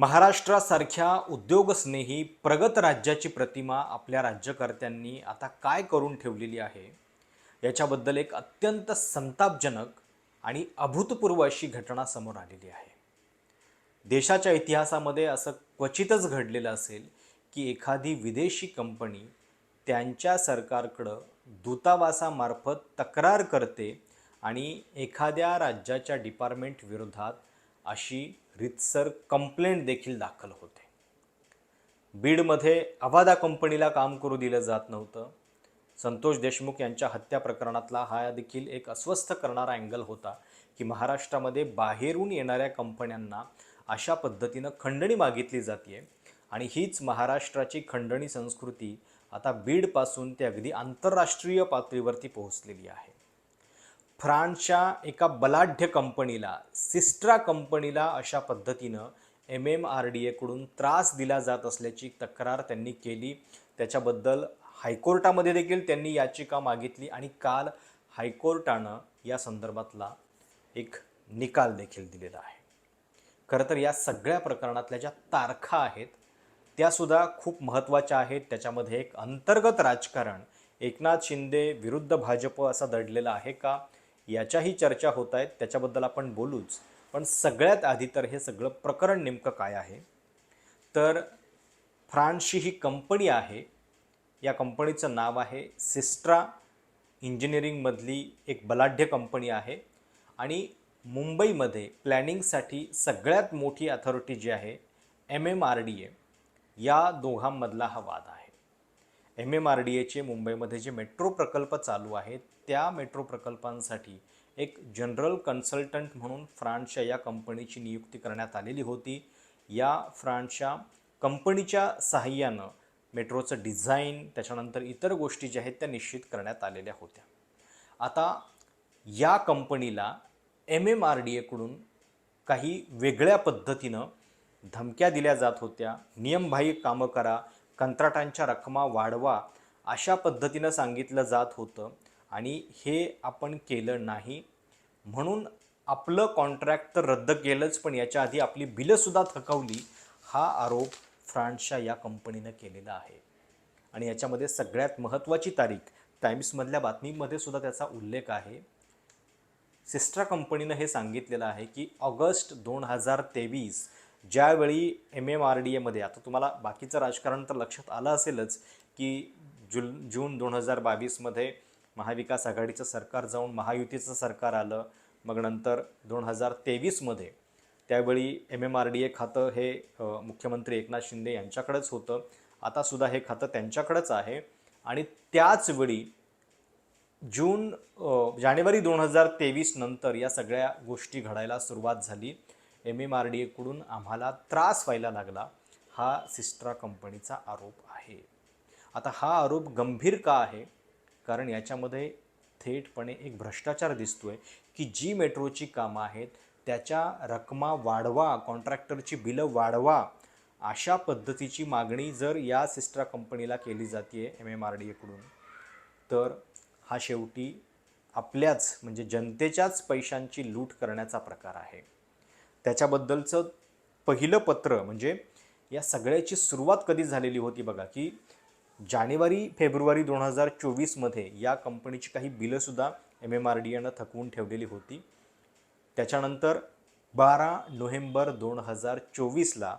महाराष्ट्रासारख्या उद्योगस्नेही प्रगत राज्याची प्रतिमा आपल्या राज्यकर्त्यांनी आता काय करून ठेवलेली आहे? याच्याबद्दल एक अत्यंत संतापजनक आणि अभूतपूर्व अशी घटना समोर आलेली आहे. देशाच्या इतिहासामध्ये असं क्वचितच घडलेलं असेल की एखादी विदेशी कंपनी त्यांच्या सरकारकडं दूतावासामार्फत तक्रार करते आणि एखाद्या राज्याच्या डिपार्टमेंट विरोधात अशी रितसर कंप्लेंट देखील दाखल होते. बीडमध्ये अवादा कंपनीला काम करू दिलं जात नव्हतं. संतोष देशमुख यांच्या हत्या प्रकरणातला हा देखील एक अस्वस्थ करणारा अँगल होता की महाराष्ट्रामध्ये बाहेरून येणाऱ्या कंपन्यांना अशा पद्धतीनं खंडणी मागितली जाते आणि हीच महाराष्ट्राची खंडणी संस्कृती आता बीडपासून ते अगदी आंतरराष्ट्रीय पातळीवरती पोहोचलेली आहे. फ्रान्सच्या एका बलाढ्य कंपनीला सिस्ट्रा कंपनीला अशा पद्धतीनं एम एम आर डी एकडून त्रास दिला जात असल्याची तक्रार त्यांनी केली. त्याच्याबद्दल हायकोर्टामध्ये देखील त्यांनी याचिका मागितली आणि काल हायकोर्टानं या संदर्भातला एक निकाल देखील दिलेला आहे. खरं तर या सगळ्या प्रकरणातल्या ज्या तारखा आहेत त्यासुद्धा खूप महत्त्वाच्या आहेत. त्याच्यामध्ये एक अंतर्गत राजकारण एकनाथ शिंदे विरुद्ध भाजप असा दडलेला आहे का? याच्याही चर्चा होत आहेत. त्याच्याबद्दल आपण बोलूच. पण सगळ्यात आधी तर हे सगळं प्रकरण नेमकं काय आहे? तर फ्रान्सची ही कंपनी आहे. या कंपनीचं नाव आहे सिस्ट्रा इंजिनिअरिंगमधली एक बलाढ्य कंपनी आहे. आणि मुंबईमध्ये प्लॅनिंगसाठी सगळ्यात मोठी अथॉरिटी जी आहे M M R D A. या दोघांमधला हा वाद आहे. एम एम आर डी एचे मुंबईमध्ये जे मेट्रो प्रकल्प चालू आहेत त्या मेट्रो प्रकल्पांसाठी एक जनरल कन्सल्टंट म्हणून फ्रान्सच्या या कंपनीची नियुक्ती करण्यात आलेली होती. या फ्रान्सच्या कंपनीच्या सहाय्यानं मेट्रोचं डिझाईन त्याच्यानंतर इतर गोष्टी ज्या आहेत त्या निश्चित करण्यात आलेल्या होत्या. आता या कंपनीला एम एम आर डी एकडून काही वेगळ्या पद्धतीनं धमक्या दिल्या जात होत्या. नियमबाह्य कामं करा कंत्राटांच्या रकमा वाढवा अशा पद्धतीनं सांगितलं जात होतं आणि हे आपण केलं नाही. म्हणून आपलं कॉन्ट्रॅक्ट तर रद्द केलंच पण याच्या आधी आपली बिलंसुद्धा थकवली हा आरोप फ्रान्सच्या या कंपनीनं केलेला आहे. आणि याच्यामध्ये सगळ्यात महत्त्वाची तारीख टाइम्समधल्या बातमीमध्ये सुद्धा त्याचा उल्लेख आहे. सिस्ट्रा कंपनीनं हे सांगितलेलं आहे की ऑगस्ट दोन हजार तेवीस ज्यावेळी एम एम आर डी एमध्ये आता तुम्हाला बाकीचं राजकारण तर लक्षात आलं असेलच की जुल जून दोन हजार बावीसमध्ये महाविकास आघाडीचं सरकार जाऊन महायुतीचं सरकार आलं. मग नंतर दोन हजार तेवीसमध्ये त्यावेळी M M R D A खातं हे मुख्यमंत्री एकनाथ शिंदे यांच्याकडेच होतं. आतासुद्धा हे खातं त्यांच्याकडेच आहे. आणि त्याचवेळी जून जानेवारी दोन हजार तेवीस नंतर या सगळ्या गोष्टी घडायला सुरुवात झाली. एम एम आर डी एकडून आम्हाला त्रास व्हायला लागला. हा सिस्ट्रा कंपनीचा आरोप आहे. आता हा आरोप गंभीर का आहे? कारण याच्यामध्ये थेटपणे एक भ्रष्टाचार दिसतोय की जी मेट्रोची कामं आहेत त्याच्या रकमा वाढवा कॉन्ट्रॅक्टरची बिलं वाढवा अशा पद्धतीची मागणी जर या सिस्ट्रा कंपनीला केली जाते एम एम आर डी एकडून तर हा शेवटी आपल्याच म्हणजे जनतेच्याच पैशांची लूट करण्याचा प्रकार आहे. त्याच्याबद्दलचं पहिलं पत्र म्हणजे या सगळ्याची सुरुवात कधी झालेली होती बघा की जानेवारी फेब्रुवारी दोन हजार चोवीसमध्ये या कंपनीची काही बिलंसुद्धा एम एम आर डी एनं थकवून ठेवलेली होती. त्याच्यानंतर बारा नोव्हेंबर दोन हजार चोवीसला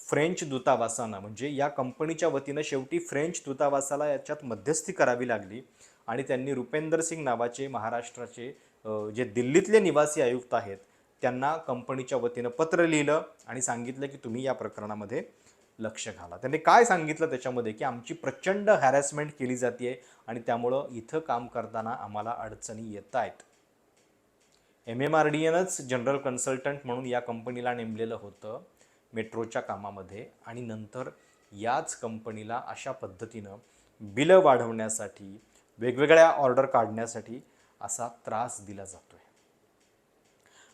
फ्रेंच दूतावासानं म्हणजे या कंपनीच्या वतीनं शेवटी फ्रेंच दूतावासाला याच्यात मध्यस्थी करावी लागली आणि त्यांनी रुपेंदर सिंग नावाचे महाराष्ट्राचे जे दिल्लीतले निवासी आयुक्त आहेत त्यांना कंपनीच्या वतीनं पत्र लिहिलं आणि सांगितलं की तुम्ही या प्रकरणामध्ये लक्ष घाला. त्यांनी काय सांगितलं त्याच्यामध्ये? की आमची प्रचंड हॅरॅसमेंट केली जाते आणि त्यामुळं इथं काम करताना आम्हाला अडचणी येत आहेत एम एम आर डी एनच जनरल कन्सल्टंट म्हणून या कंपनीला नेमलेलं होतं मेट्रोच्या कामामध्ये आणि नंतर याच कंपनीला अशा पद्धतीनं बिलं वाढवण्यासाठी वेगवेगळ्या ऑर्डर काढण्यासाठी असा त्रास दिला जातो आहे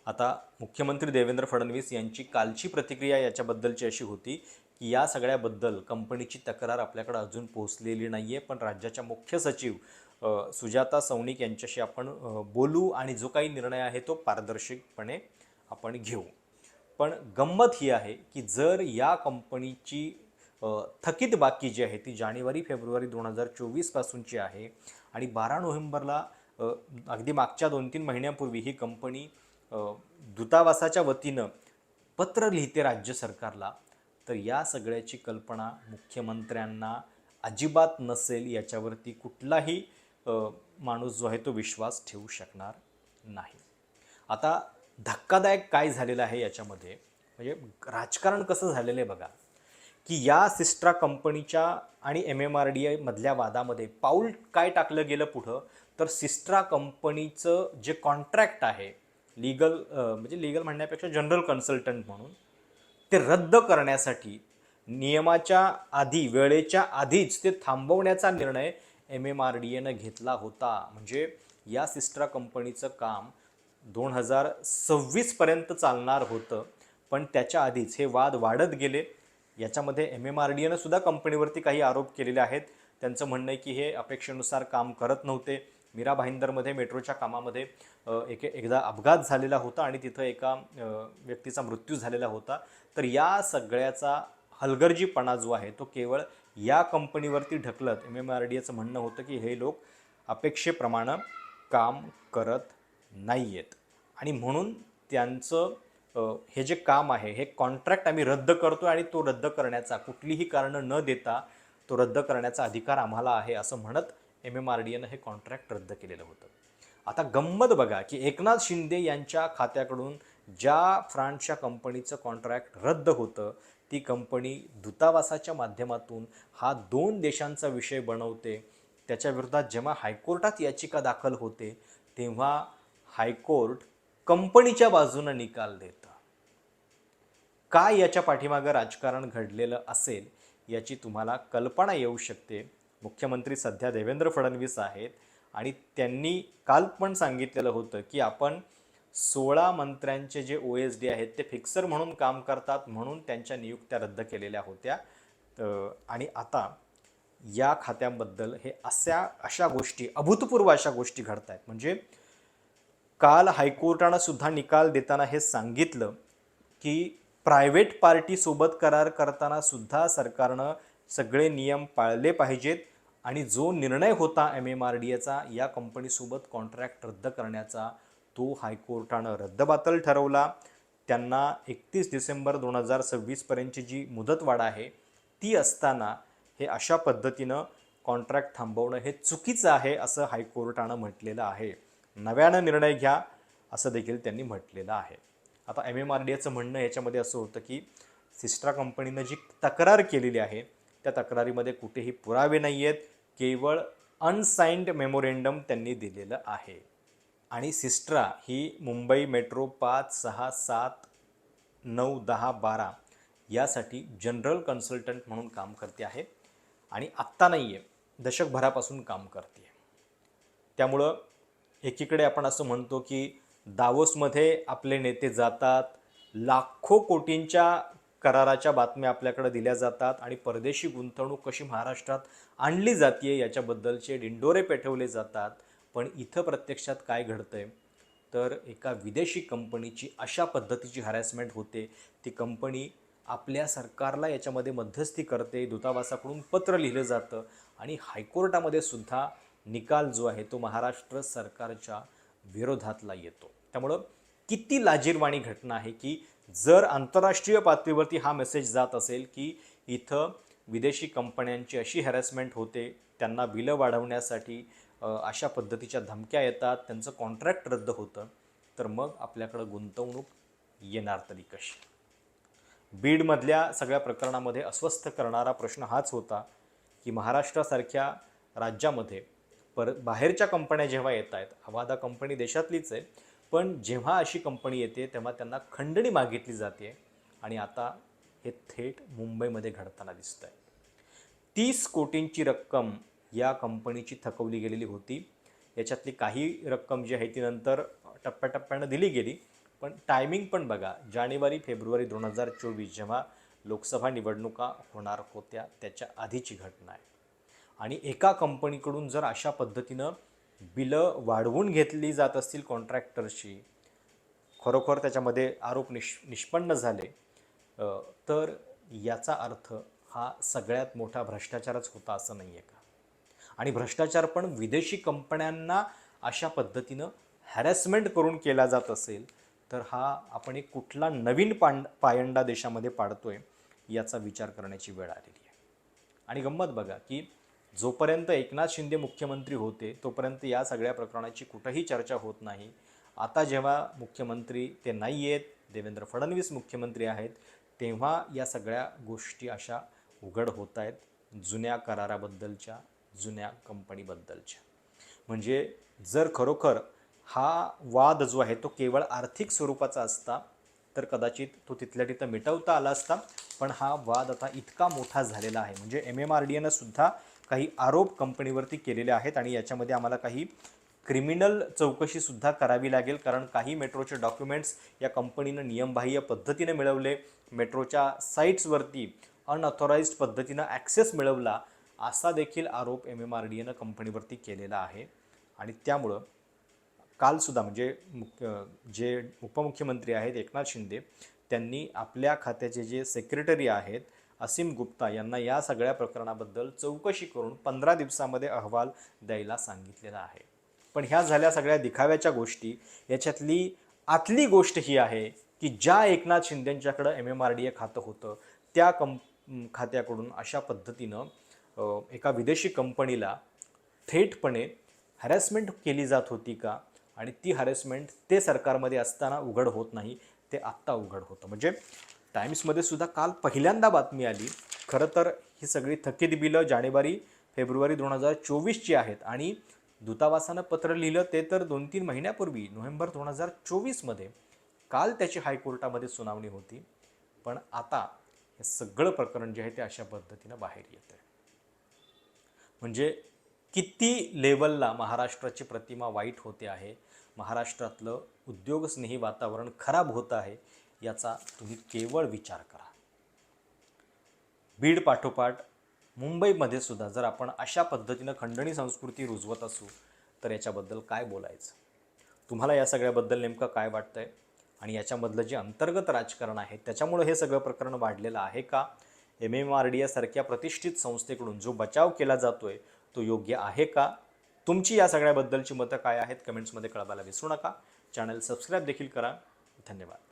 आता मुख्यमंत्री देवेंद्र फडणवीस यांची कालची प्रतिक्रिया याच्याबद्दलची अशी होती की या सगळ्याबद्दल कंपनीची तक्रार आपल्याकडे अजून पोहोचलेली नाही आहे पण राज्याच्या मुख्य सचिव सुजाता सौनिक यांच्याशी आपण बोलू आणि जो काही निर्णय आहे तो पारदर्शकपणे आपण घेऊ. पण गंमत ही आहे की जर या कंपनीची थकीत बाकी जी आहे ती जानेवारी फेब्रुवारी दोन हजार चोवीसपासूनची आहे आणि बारा नोव्हेंबरला अगदी मागच्या दोन तीन महिन्यापूर्वी ही कंपनी दूतावासाच्या वतीनं पत्र लिहिते राज्य सरकारला. तर या सगळ्याची कल्पना मुख्यमंत्र्यांना अजिबात नसेल याच्यावरती कुठलाही माणूस जो आहे तो विश्वास ठेवू शकणार नाही. आता धक्कादायक काय झालेलं आहे याच्यामध्ये म्हणजे राजकारण कसं झालेलं आहे बघा की या सिस्ट्रा कंपनीच्या आणि एम एम आर डी आयमधल्या वादामध्ये पाऊल काय टाकलं गेलं पुढं तर सिस्ट्रा कंपनीचं जे कॉन्ट्रॅक्ट आहे लीगल म्हणजे लीगल म्हणण्यापेक्षा जनरल कन्सल्टंट म्हणून ते रद्द करण्यासाठी नियमाच्या आधी वेळेच्या आधीच ते थांबवण्याचा निर्णय एम एम आर डी एनं घेतला होता. म्हणजे या सिस्ट्रा कंपनीचं काम दोन हजार सव्वीसपर्यंत चालणार होतं पण त्याच्या आधीच हे वाद वाढत गेले. याच्यामध्ये एम एम आर डी एनं सुद्धा कंपनीवरती काही आरोप केलेले आहेत. त्यांचं म्हणणं आहे की हे अपेक्षेनुसार काम करत नव्हते. मीरा भाईंदरमध्ये मेट्रोच्या कामामध्ये एक एकदा अपघात झालेला होता आणि तिथं एका व्यक्तीचा मृत्यू झालेला होता. तर या सगळ्याचा हलगर्जीपणा जो आहे तो केवळ या कंपनीवरती ढकलत एम एम आर डी एचं म्हणणं होतं की हे लोक अपेक्षेप्रमाणे काम करत नाही आहेत आणि म्हणून त्यांचं हे जे काम आहे हे कॉन्ट्रॅक्ट आम्ही रद्द करतो आणि तो रद्द करण्याचा कुठलीही कारणं न देता तो रद्द करण्याचा अधिकार आम्हाला आहे असं म्हणत एम एम आर डी एनं हे कॉन्ट्रॅक्ट रद्द केलेलं होतं. आता गंमत बघा की एकनाथ शिंदे यांच्या खात्याकडून ज्या फ्रान्सच्या कंपनीचं कॉन्ट्रॅक्ट रद्द होतं ती कंपनी दूतावासाच्या माध्यमातून हा दोन देशांचा विषय बनवते. त्याच्या विरोधात जेव्हा हायकोर्टात याचिका दाखल होते तेव्हा हायकोर्ट कंपनीच्या बाजूनं निकाल देतं. काय याच्या पाठीमागं राजकारण घडलेलं असेल याची तुम्हाला कल्पना येऊ शकते. मुख्यमंत्री सध्या देवेंद्र फडणवीस आहेत. आणि त्यांनी काल पण सांगितलेलं होतं की आपण सोळा मंत्र्यांचे जे ओ एस डी आहेत ते फिक्सर म्हणून काम करतात म्हणून त्यांच्या नियुक्त्या रद्द केलेल्या होत्या. आणि आता या खात्यांबद्दल हे अशा अशा गोष्टी अभूतपूर्व अशा गोष्टी घडत आहेत म्हणजे काल हायकोर्टानं सुद्धा निकाल देताना हे सांगितलं की प्रायव्हेट पार्टीसोबत करार करताना सुद्धा सरकारनं सगळे नियम पाळले पाहिजेत. आणि जो निर्णय होता एम एम आर डी एचा या कंपनीसोबत कॉन्ट्रॅक्ट रद्द करण्याचा तो हायकोर्टानं रद्दबातल ठरवला. त्यांना एकतीस डिसेंबर दोन हजार सव्वीसपर्यंतची जी मुदतवाढ आहे ती असताना हे अशा पद्धतीनं कॉन्ट्रॅक्ट थांबवणं हे चुकीचं आहे असं हायकोर्टानं म्हटलेलं आहे. नव्यानं निर्णय घ्या असं देखील त्यांनी म्हटलेलं आहे. आता एम एम आर डी एचं म्हणणं याच्यामध्ये असं होतं की सिस्ट्रा कंपनीनं जी तक्रार केलेली आहे त्या तक्रारीमध्ये कुठेही पुरावे नाही आहेत केवळ अनसाइंड मेमोरेंडम त्यांनी दिलेलं आहे. आणि सिस्ट्रा ही मुंबई मेट्रो पाच सहा सात नऊ दहा बारा यासाठी जनरल कन्सल्टंट म्हणून काम करते आहे. आणि आत्ता नाही आहे दशकभरापासून काम करते त्यामुळं एकीकडे आपण असं म्हणतो की दावोसमध्ये आपले नेते जातात लाखो कोटींच्या कराराच्या बातम्या आपल्याकडे दिल्या जातात आणि परदेशी गुंतवणूक कशी महाराष्ट्रात आणली जाते याच्याबद्दलचे डिंडोरे पेटवले जातात. पण इथं प्रत्यक्षात काय घडतंय? तर एका विदेशी कंपनीची अशा पद्धतीची हॅरॅसमेंट होते. ती कंपनी आपल्या सरकारला याच्यामध्ये मध्यस्थी करते दूतावासाकडून पत्र लिहिलं जातं आणि हायकोर्टामध्ये सुद्धा निकाल जो आहे तो महाराष्ट्र सरकारच्या विरोधातला येतो. त्यामुळं किती लाजीरवाणी घटना आहे की जर आंतरराष्ट्रीय पातळीवरती हा मेसेज जात असेल की इथं विदेशी कंपन्यांची अशी हॅरॅसमेंट होते त्यांना बिलं वाढवण्यासाठी अशा पद्धतीच्या धमक्या येतात त्यांचं कॉन्ट्रॅक्ट रद्द होतं तर मग आपल्याकडं गुंतवणूक येणार तरी कशी? बीडमधल्या सगळ्या प्रकरणामध्ये अस्वस्थ करणारा प्रश्न हाच होता की महाराष्ट्रासारख्या राज्यामध्ये पर बाहेरच्या कंपन्या जेव्हा येत आहेत अवादा कंपनी देशातलीच आहे पण जेव्हा अशी कंपनी येते तेव्हा त्यांना खंडणी मागितली जाते आणि आता हे थेट मुंबईमध्ये घडताना दिसतं आहे तीस कोटींची रक्कम या कंपनीची थकवली गेलेली होती. याच्यातली काही रक्कम जी आहे ती नंतर टप्प्याटप्प्यानं दिली गेली. पण टायमिंग पण बघा जानेवारी फेब्रुवारी दोन हजार चोवीस जेव्हा लोकसभा निवडणुका होणार होत्या त्याच्या आधीची घटना आहे. आणि एका कंपनीकडून जर अशा पद्धतीनं बिलं वाढवून घेतली जात असतील कॉन्ट्रॅक्टरची खरोखर त्याच्यामध्ये आरोप निष निष्पन्न झाले तर याचा अर्थ हा सगळ्यात मोठा भ्रष्टाचारच होता असं नाही आहे का? आणि भ्रष्टाचार पण विदेशी कंपन्यांना अशा पद्धतीनं हॅरॅसमेंट करून केला जात असेल तर हा आपण एक कुठला नवीन पांड पायंडा देशामध्ये पाडतोय याचा विचार करण्याची वेळ आलेली आहे. आणि गंमत बघा की जोपर्यंत एकनाथ शिंदे मुख्यमंत्री होते तोपर्यंत या सगळ्या प्रकरणाची कुठंही चर्चा होत नाही. आता जेव्हा मुख्यमंत्री ते नाही आहेत देवेंद्र फडणवीस मुख्यमंत्री आहेत तेव्हा या सगळ्या गोष्टी अशा उघड होत आहेत जुन्या कराराबद्दलच्या जुन्या कंपनीबद्दलच्या. म्हणजे जर खरोखर हा वाद जो आहे तो केवळ आर्थिक स्वरूपाचा असता तर कदाचित तो तिथल्या तिथं मिटवता आला असता पण हा वाद आता इतका मोठा झालेला आहे. म्हणजे एम एम आर डी एनं सुद्धा काही आरोप कंपनीवरती केलेले आहेत आणि याच्यामध्ये आम्हाला काही क्रिमिनल चौकशीसुद्धा करावी लागेल कारण काही मेट्रोचे डॉक्युमेंट्स या कंपनीनं नियमबाह्य पद्धतीने मिळवले मेट्रोच्या साईट्सवरती अनऑथोराइज्ड पद्धतीनं ॲक्सेस मिळवला असा देखील आरोप एम एम आर डी एनं कंपनीवरती केलेला आहे. आणि त्यामुळं कालसुद्धा म्हणजे मुख्य जे उपमुख्यमंत्री आहेत एकनाथ शिंदे त्यांनी आपल्या खात्याचे जे सेक्रेटरी आहेत असीम गुप्ता यांना या सगळ्या प्रकरणाबद्दल चौकशी करून पंधरा दिवसामध्ये अहवाल द्यायला सांगितलेला आहे. पण ह्या झाल्या सगळ्या दिखाव्याच्या गोष्टी याच्यातली आतली गोष्ट ही आहे की ज्या Eknath शिंदेंच्याकडं M M R D A खातं होतं त्या कं खात्याकडून अशा पद्धतीनं एका विदेशी कंपनीला थेटपणे हॅरॅसमेंट केली जात होती का? आणि ती हॅरॅसमेंट ते सरकारमध्ये असताना उघड होत नाही ते आत्ता उघड होतं. म्हणजे टाईम्समध्ये सुद्धा काल पहिल्यांदा बातमी आली. खरं तर ही सगळी थकीत बिलं जानेवारी फेब्रुवारी दोन हजार चोवीसची आहेत आणि दूतावासानं पत्र लिहिलं ते तर दोन तीन महिन्यापूर्वी नोव्हेंबर दोन हजार चोवीसमध्ये. काल त्याची हायकोर्टामध्ये सुनावणी होती. पण आता हे सगळं प्रकरण जे आहे ते अशा पद्धतीनं बाहेर येतं आहे म्हणजे किती लेवलला महाराष्ट्राची प्रतिमा वाईट होते आहे महाराष्ट्रातलं उद्योगस्नेही वातावरण खराब होत आहे याचा तुम्ही केवळ विचार करा. बीड पाठोपाठ मुंबईमध्ये सुद्धा जर आपण अशा पद्धतीनं खंडणी संस्कृती रुजवत असू तर याच्याबद्दल काय बोलायचं? तुम्हाला या सगळ्याबद्दल नेमकं काय वाटतं आहे आणि याच्यामधलं जे अंतर्गत राजकारण आहे त्याच्यामुळं हे सगळं प्रकरण वाढलेलं आहे का? एम एम आर डी यासारख्या प्रतिष्ठित संस्थेकडून जो बचाव केला जातो आहे तो योग्य आहे का? तुमची या सगळ्याबद्दलची मतं काय आहेत? कमेंट्समध्ये कळवायला विसरू नका. चॅनल सबस्क्राईब देखील करा. धन्यवाद.